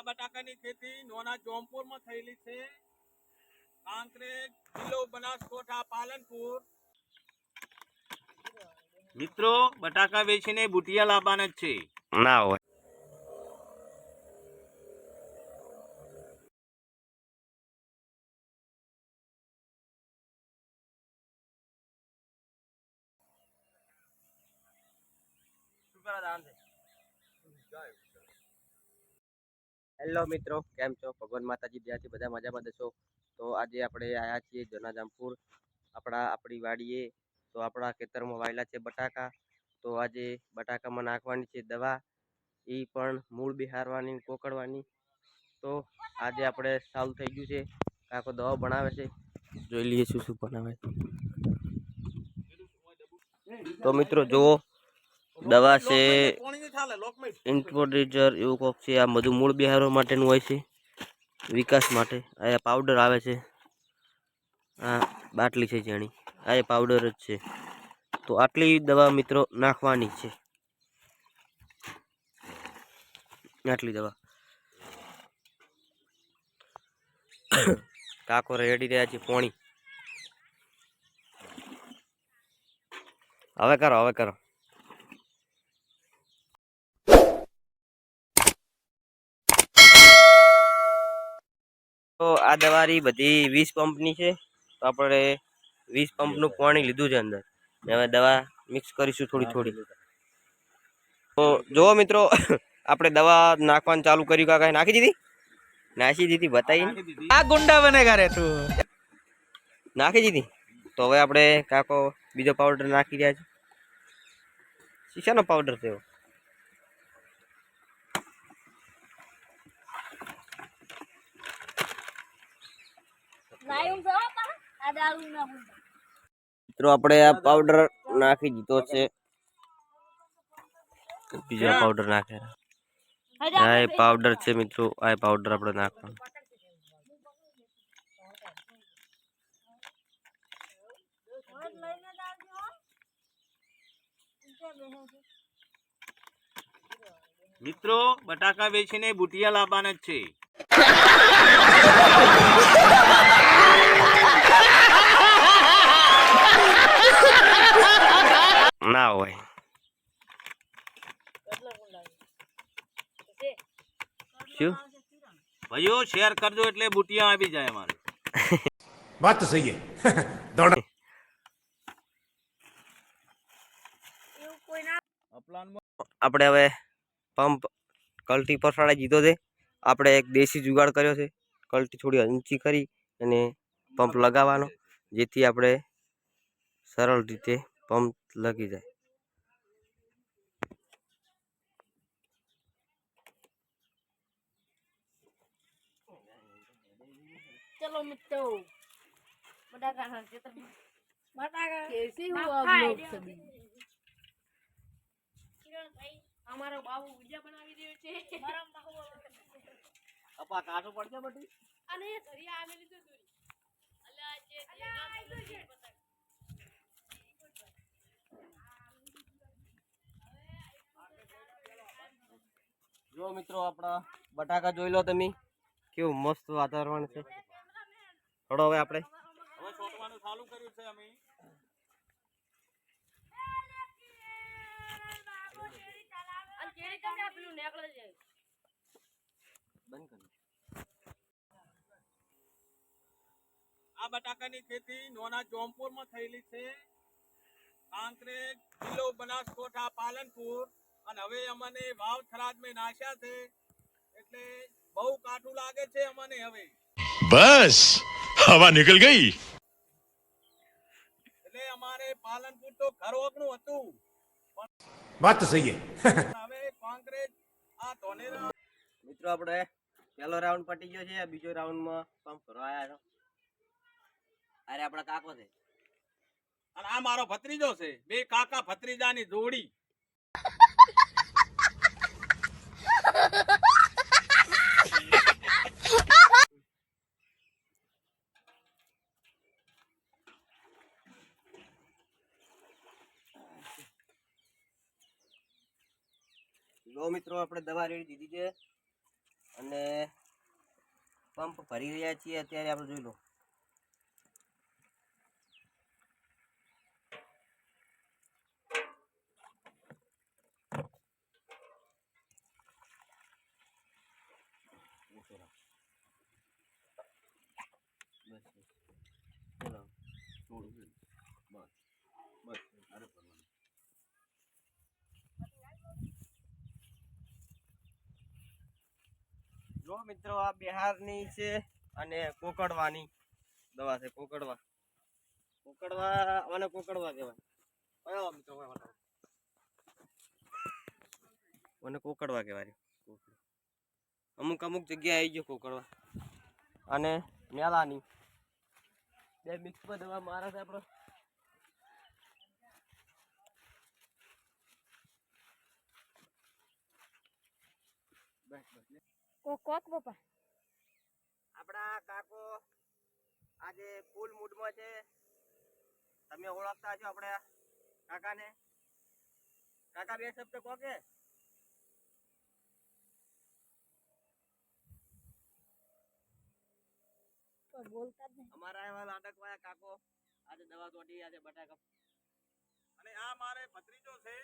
આ બટાકાની ખેતી નોના જોમપુરમાં થયેલી છે. કાંકરેજ જિલ્લો બનાસકોઠા પાલનપુર. મિત્રો બટાકા વેચીને બુટિયા લાવવાના જ છે. ના હોય. હેલો મિત્રો, કેમ છો? ભગવાન માતાજી ત્યાંથી બધા મજામાં દશો તો આજે આપણે આવ્યા છીએ જનાજામપુર, આપણા, આપણી વાડીએ. તો આપણા ખેતરમાં વાયેલા છે બટાકા. તો આજે બટાકામાં નાખવાની છે દવા. એ પણ મૂળ બિહારવાની કોકડવાની તો આજે આપણે ચાલુ થઈ ગયું છે. કાકો દવા બનાવે છે. જોઈ લઈએ શું શું બનાવે તો મિત્રો, જુઓ. દવા છે ઇન્ટ્રોડીઝર એવું કોક છે આ બધું મૂળ બિહારો માટેનું હોય છે વિકાસ માટે. આ પાવડર આવે છે આ બાટલી છે જાણી આ એ પાવડર જ છે. તો આટલી દવા મિત્રો નાખવાની છે. આટલી દવા. કાકો રેડી રહ્યા છે પોણી. હવે કરો હવે કરો. તો આ દવારી બધી વીસ પંપની છે તો આપણે વીસ પંપનું પાણી લીધું છે અંદર. ને હવે દવા મિક્સ કરીશું થોડી થોડી. તો જુઓ મિત્રો આપણે દવા નાખવાનું ચાલુ કર્યું કાકા નાખી દીધી? નાખી દીધી બતાવી આ ગુંડા બને રે તું. નાખી દીધી? તો હવે આપણે કાકો બીજો પાવડર નાખી રહ્યા છે. શીશાનો પાવડર છે મિત્રો આપણે આ પાવડર નાખી દીધો છે. બીજો પાવડર નાખે. આ એ પાવડર છે મિત્રો આ પાવડર આપણે નાખવાનો. મિત્રો બટાકા વેચીને બુટિયા લાવવાના જ છે. ના હોય શું ભાઈઓ શેર કરજો એટલે બુટિયા આવી જાય અમારે વાત તો સહી દોડ. આપણે હવે પંપ કલટી પર ફાળે જીધો છે. આપણે એક દેશી જુગાડ કર્યો છે. કલટી થોડી ઊંચી કરી અને પંપ લગાવવાનો જેથી આપણે સરળ રીતે પંપ લગી જાય. અમારો બાબુ છે. મારા પડશે બટી અને ધરી આવેલી તો દૂરી. અલા જે જો મિત્રો આપણા બટાકા જોઈ લો તમે. કેવું મસ્ત વાતાવરણ છે. થોડો હવે આપણે. હવે છોટવાનું ચાલુ કર્યું છે અમે. અને કેરી તમને પેલું નેકળે છે. બંધ કરી આ બટાકાની ખેતી નોના જોમપુરમાં થયેલી છે. કાંકરેજ જિલ્લો બનાસકાંઠા પાલનપુર. અને હવે અમને વાવ થરાદમાં નાશ્યા છે. એટલે બહુ કાટું લાગે છે અમને હવે. બસ હવા નીકળ ગઈ. એટલે અમારે પાલનપુર તો ઘરવગનું હતું. વાત સહી હવે કોંગ્રેસ આ ધોનેરા મિત્રો આપણે પહેલો રાઉન્ડ પટી ગયો છે. બીજો રાઉન્ડમાં પંપ ભરવા આવ્યા છો? અરે આપણા કાકો છે. અને આ મારો ભત્રીજો છે. બે કાકા ભત્રીજાની જોડી. જો મિત્રો, આપણે દવા રેડી દીધી છે અને પંપ ભરી રહ્યા છીએ. અત્યારે આપણે જોઈ લો બસ બસ ચલો જો મિત્રો, આ બિહારની છે અને કોકડવાની. દવા છે, કોકડવા. કોકડવા અને કોકડવા કહેવાય. મિત્રો મને કોકડવા કહેવાય. અમુક અમુક જગ્યાએ આવી ગયો કોકડવા. અને મેલાની. બે પર દવા મારે છે આપણે બસ કોક કોક પપ્પા. આપણા કાકો આજે ફૂલ મૂડમાં છે. તમે ઓળખતા છો આપણે કાકાને. કાકા બે શબ્દ કહો કે? બોલતા જ નહીં. અમારા એવા લાડકવાયા કાકો આજે દવા તોડી આજે બટાકા અને આ મારે ભત્રીજો છે.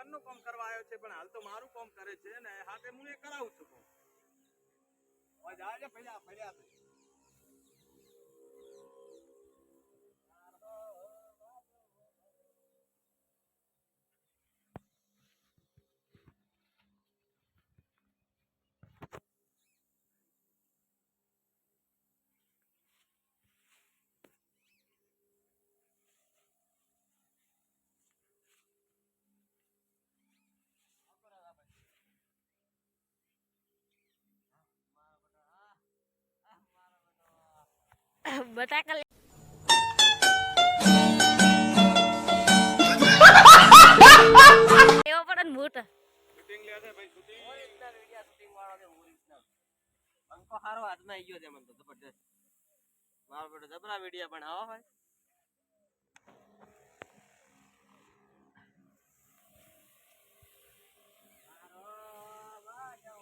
મકાનનું કામ કરવા આવ્યો છે, પણ હાલ તો મારું કામ કરે છે ને હાથે હું એ કરાવું છું કામ. હવે પહેલા ફર્યા બટાકા લે એવો પડે ને મોટા શૂટિંગ લે છે ભાઈ શૂટિંગ ઓરિજિનલ વિડિયો શૂટિંગ વાળો છે ઓરિજિનલ પંખો હારો હાથમાં આવી ગયો છે મને તો જબરદસ્ત મારો બેટો જબરા વિડિયો પણ આવો ભાઈ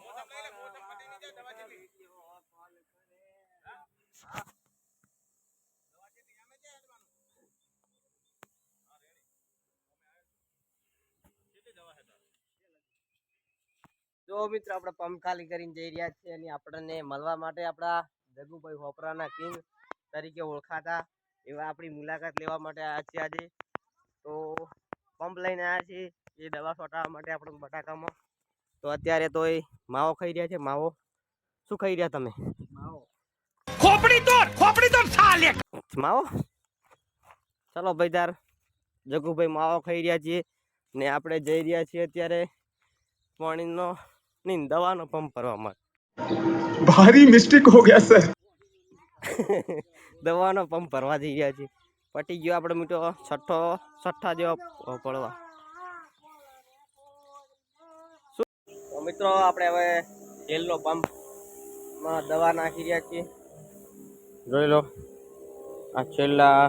મોસમ લઈ લે મોસમ જેટલી દવા જેટલી આમે જાય હેડવાનું. હા, રેડી. અમે આવ્યો છું. કેટલી દવા છે તારે? તો મિત્રો આપણે પંપ ખાલી કરીને જઈ રહ્યા છીએ અને આપણને મળવા માટે આપણા જગુભાઈ હોપરાના કિંગ તરીકે ઓળખાતા એવા આપણી મુલાકાત લેવા માટે આવ્યા છીએ આજે. તો પંપ લઈને આવ્યા છીએ એ દવા છોટાવવા માટે આપણે બટાકામાં. તો અત્યારે તો એ માવો ખાઈ રહ્યા છે. માવો શું ખાઈ રહ્યા તમે? માવો. માવો? ચલો ભાઈ તાર જગુભાઈ માવો ખાઈ રહ્યા છીએ ને આપણે જઈ રહ્યા છીએ અત્યારે પાણીનો નહીં દવાનો પંપ ભરવા માટે. ભારી મિસ્ટેક હો ગયા સર દવાનો પંપ ભરવા જઈ રહ્યા છીએ. પટી ગયો આપણે મીઠો છઠ્ઠો છઠ્ઠા જેવો પડવા. તો મિત્રો આપણે હવે જેલનો પંપમાં દવા નાખી રહ્યા છીએ. જોઈ લો. આ છેલ્લા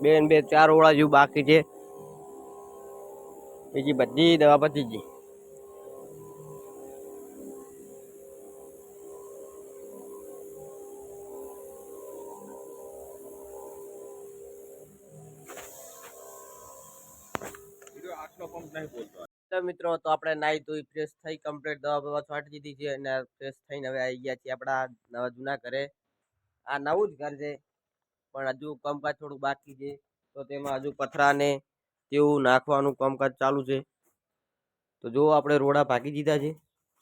બે ને બે ચાર ઓળા જેવું બાકી છે. બીજી બધી દવા પતી ગઈ. મિત્રો, તો આપણે નાહી ધોઈ ફ્રેશ થઈ કમ્પ્લીટ દવા બવા છાંટી દીધી છે અને ફ્રેશ થઈને હવે આવી ગયા છીએ આપણા નવા જૂના ઘરે. આ નવું જ ઘર છે, પણ હજુ કામકાજ થોડું બાકી છે. તો તેમાં હજુ પથરાને તેવું નાખવાનું કામકાજ ચાલુ છે. તો જો આપણે રોડા ભાગી દીધા છે.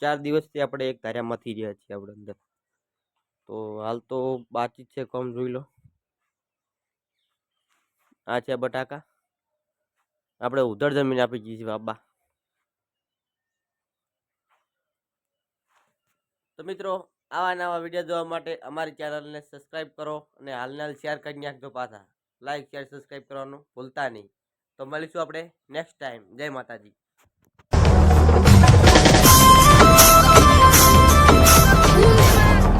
ચાર દિવસથી આપણે એક ધાર્યા મથી રહ્યા છીએ આપણે અંદર. તો હાલ તો બાકી છે, કમ જોઈ લો. આ છે બટાકા. આપણે ઉધર જમીન આપી દીધી બાબા. તો મિત્રો, આવા નવા વીડિયો જોવા માટે અમારી ચેનલને સબસ્ક્રાઇબ કરો અને હાલના હાલ શેર કરી નાખજો પાછા. લાઈક શેર સબસ્ક્રાઇબ કરવાનું ભૂલતા નહીં. તો મળીશું આપણે નેક્સ્ટ ટાઈમ જય માતાજી.